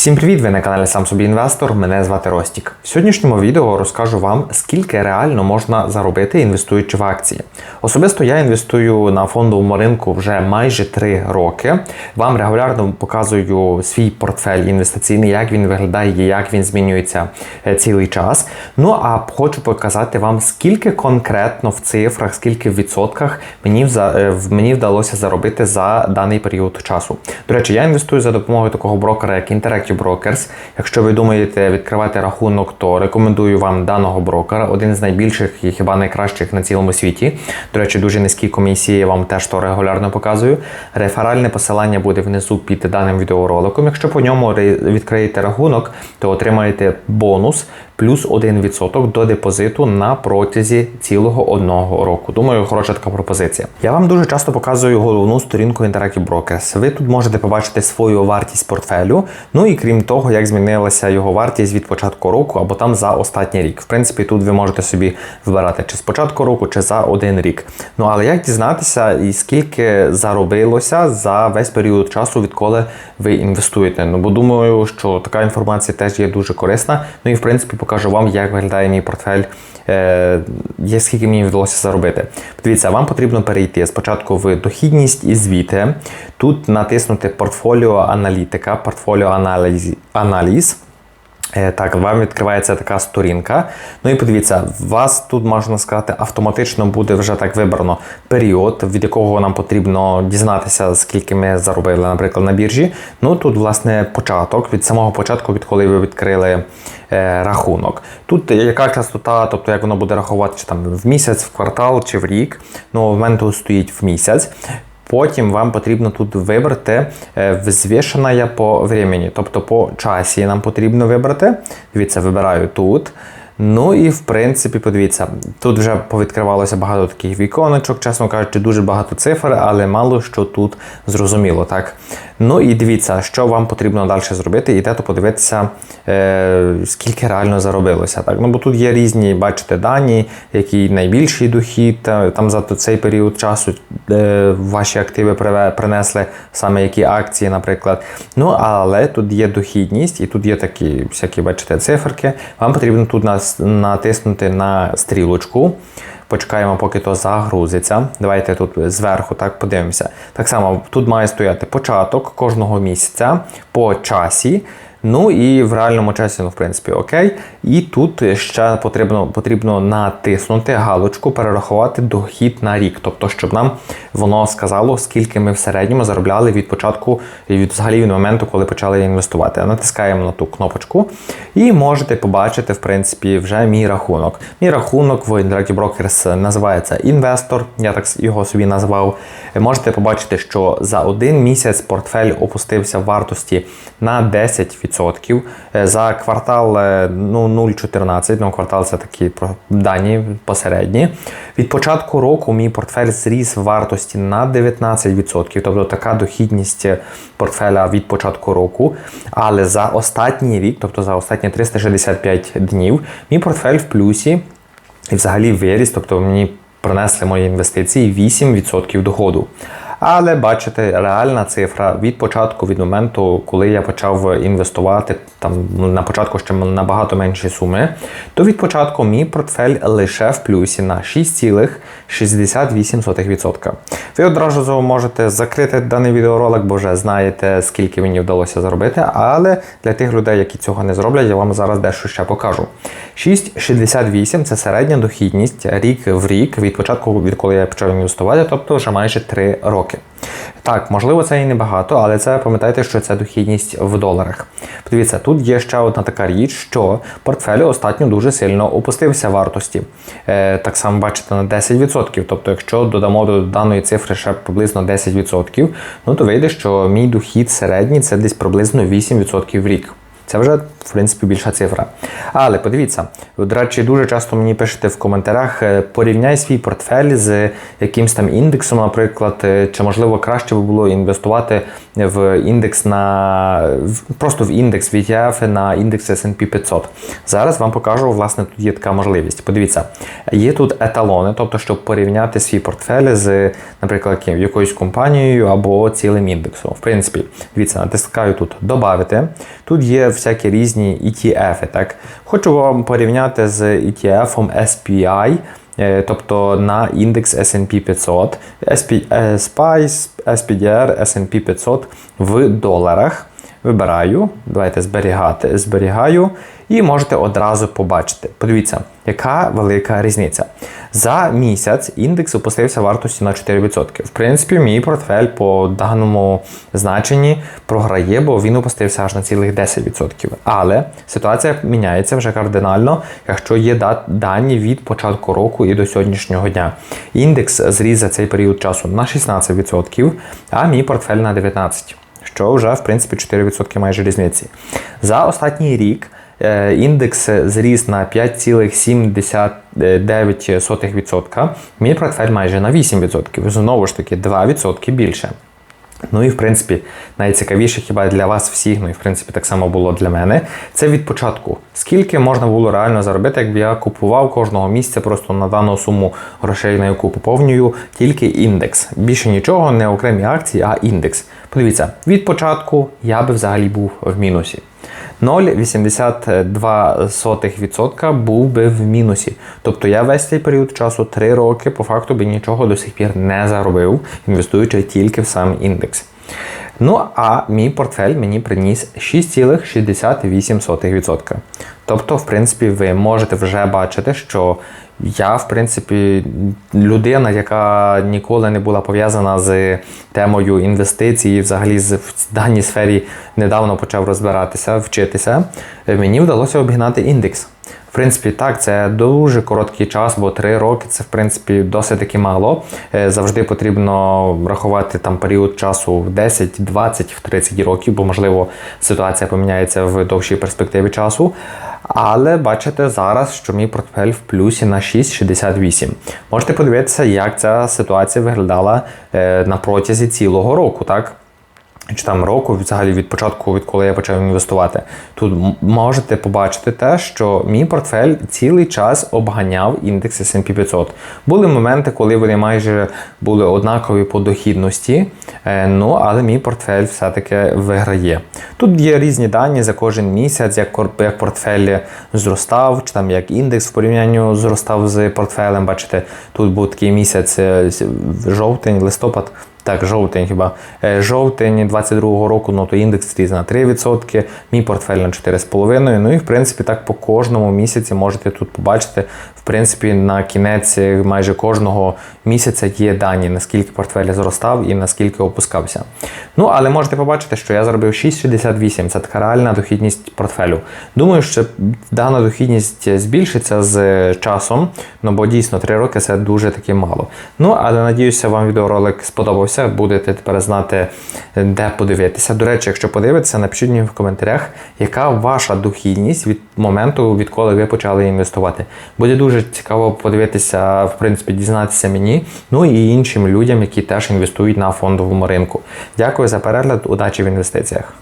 Всім привіт! Ви на каналі Сам собі інвестор. Мене звати Ростік. В сьогоднішньому відео розкажу вам, скільки реально можна заробити, інвестуючи в акції. Особисто я інвестую на фондовому ринку вже майже 3 роки. Вам регулярно показую свій портфель інвестиційний, як він виглядає, як він змінюється е, цілий час. Ну а хочу показати вам, скільки конкретно в цифрах, скільки в відсотках мені е, мені вдалося заробити за даний період часу. До речі, я інвестую за допомогою такого брокера, як Interactive Brokers. Якщо ви думаєте відкривати рахунок, то рекомендую вам даного брокера, один з найбільших і хіба найкращих на цілому світі. До речі, дуже низькі комісії, я вам теж то регулярно показую. Реферальне посилання буде внизу під даним відеороликом. Якщо по ньому відкриєте рахунок, то отримаєте бонус плюс 1% до депозиту на протязі цілого одного року. Думаю, хороша така пропозиція. Я вам дуже часто показую головну сторінку Interactive Brokers. Ви тут можете побачити свою вартість портфелю. Ну і крім того, як змінилася його вартість від початку року або там за останній рік. В принципі, тут ви можете собі вибирати чи з початку року, чи за один рік. Ну але як дізнатися і скільки заробилося за весь період часу, відколи ви інвестуєте? Ну бо думаю, що така інформація теж є дуже корисна. Ну і в принципі покажу вам, як виглядає мій портфель, е, скільки мені вдалося заробити. Подивіться, вам потрібно перейти спочатку в дохідність і звіти. Тут натиснути портфоліо аналітика, портфоліо аналіз. Аналіз. Е, Так, вам відкривається така сторінка. Ну і подивіться, вас тут можна сказати, автоматично буде вже так вибрано період, від якого нам потрібно дізнатися, скільки ми заробили, наприклад, на біржі. Ну тут, власне, початок, від самого початку, відколи ви відкрили е, рахунок. Тут яка частота, тобто як воно буде рахувати, чи там в місяць, в квартал чи в рік. Ну, в мене тут стоїть в місяць. Потім вам потрібно тут вибрати е, взвішена по времені, тобто по часі нам потрібно вибрати. Дивіться, вибираю тут. Ну і в принципі, подивіться, тут вже повідкривалося багато таких віконечок, чесно кажучи, дуже багато цифр, але мало що тут зрозуміло, так? Ну і дивіться, що вам потрібно далі зробити, і то подивитися, е, скільки реально заробилося. Так? Ну, бо тут є різні, бачите, дані, який найбільший дохід, там за цей період часу е, ваші активи принесли саме які акції, наприклад. Ну, але тут є дохідність, і тут є такі всякі, бачите, циферки. Вам потрібно тут нас- натиснути на стрілочку. Почекаємо, поки то загрузиться. Давайте тут зверху так подивимося. Так само тут має стояти початок кожного місяця по часі. Ну і в реальному часі, ну, в принципі, окей. І тут ще потрібно, потрібно натиснути галочку, перерахувати дохід на рік. Тобто, щоб нам воно сказало, скільки ми в середньому заробляли від початку від взагалі від моменту, коли почали інвестувати. Натискаємо на ту кнопочку і можете побачити, в принципі, вже мій рахунок. Мій рахунок в Interactive Brokers називається інвестор. Я так його собі назвав. Можете побачити, що за один місяць портфель опустився в вартості на 10%. Е, За квартал е, ну, 0,14. Ну, квартал це такі дані посередні. Від початку року мій портфель зріс в вартості на 19%. Тобто така дохідність портфеля від початку року. Але за останній рік, тобто за останні 365 днів, мій портфель в плюсі і взагалі виріс, тобто мені принесли мої інвестиції 8% доходу. Але бачите, реальна цифра від початку, від моменту, коли я почав інвестувати, там ну, на початку ще набагато менші суми, то від початку мій портфель лише в плюсі на 6,68%. Ви одразу можете закрити даний відеоролик, бо вже знаєте, скільки мені вдалося заробити. Але для тих людей, які цього не зроблять, я вам зараз дещо ще покажу. 6,68 це середня дохідність рік в рік від початку, відколи я почав інвестувати, тобто вже майже 3 роки. Так, можливо, це і небагато, але це пам'ятайте, що це дохідність в доларах. Подивіться, тут є ще одна така річ, що портфель остатньо дуже сильно опустився вартості. Е, так само бачите на 10%. Тобто, якщо додамо до даної цифри ще приблизно 10%, ну то вийде, що мій дохід середній це десь приблизно 8% в рік. Це вже в принципі більша цифра. Але подивіться, до речі, дуже часто мені пишете в коментарях, е, порівняй свій портфель з якимсь там індексом, наприклад, е, чи можливо краще би було інвестувати в індекс на просто в індекс ETF на індекс S&P 500. Зараз вам покажу, власне, тут є така можливість. Подивіться, є тут еталони, тобто, щоб порівняти свій портфель з, наприклад, якоюсь компанією або цілим індексом. В принципі, дивіться, натискаю тут Добавити. Тут є всякі різні ETF. Так? Хочу вам порівняти з ETF SPI. е, Тобто на індекс S&P 500, SP, е, SPDR, S&P 500 в доларах. Вибираю, давайте зберігати, зберігаю, і можете одразу побачити. Подивіться, яка велика різниця. За місяць індекс опустився вартості на 4%. В принципі, мій портфель по даному значенні програє, бо він опустився аж на цілих 10%. Але ситуація міняється вже кардинально, якщо є дані від початку року і до сьогоднішнього дня. Індекс зріс за цей період часу на 16%, а мій портфель на 19%. Що вже, в принципі, 4% майже різниці. За останній рік е, індекс зріс на 5,79%, мій портфель майже на 8%. Знову ж таки, 2% більше. Ну і в принципі, найцікавіше хіба для вас всіх, ну і в принципі так само було для мене. Це від початку. Скільки можна було реально заробити, якби я купував кожного місця просто на дану суму грошей, на яку поповнюю, тільки індекс. Більше нічого, не окремі акції, а індекс. Подивіться, від початку я би взагалі був в мінусі. 0,82% був би в мінусі. Тобто я весь цей період часу 3 роки по факту би нічого до сих пір не заробив, інвестуючи тільки в сам індекс. Ну а мій портфель мені приніс 6,68%. Тобто, в принципі, ви можете вже бачити, що я, в принципі, людина, яка ніколи не була пов'язана з темою інвестицій, взагалі в даній сфері недавно почав розбиратися, вчитися, мені вдалося обігнати індекс. В принципі, так, це дуже короткий час, бо 3 роки це в принципі досить таки мало. Е, Завжди потрібно рахувати там період часу в 10, 20, в 30 років, бо можливо ситуація поміняється в довшій перспективі часу. Але бачите зараз, що мій портфель в плюсі на 6,68. Можете подивитися, як ця ситуація виглядала е, на протязі цілого року, так? Чи там року, взагалі від початку, відколи я почав інвестувати. Тут можете побачити те, що мій портфель цілий час обганяв індекс S&P 500. Були моменти, коли вони майже були однакові по дохідності, е, ну але мій портфель все-таки виграє. Тут є різні дані за кожен місяць, як, як портфель зростав, чи там як індекс в порівнянні зростав з портфелем. Бачите, тут був такий місяць е, жовтень, листопад. Так, жовтень хіба. Е, Жовтень 22-го року, ну то індекс зріс на 3%, мій портфель на 4,5%. Ну і в принципі так по кожному місяці можете тут побачити. В принципі, на кінець майже кожного місяця є дані, наскільки портфель зростав і наскільки опускався. Ну, але можете побачити, що я заробив 6,68. Це така реальна дохідність портфелю. Думаю, що дана дохідність збільшиться з часом, ну бо дійсно 3 роки це дуже таки мало. Ну, але надіюся, вам відеоролик сподобався. Будете тепер знати, де подивитися. До речі, якщо подивитися, напишіть мені в коментарях, яка ваша дохідність від моменту, відколи ви почали інвестувати. Буде дуже цікаво подивитися, в принципі, дізнатися мені, ну і іншим людям, які теж інвестують на фондовому ринку. Дякую за перегляд, удачі в інвестиціях.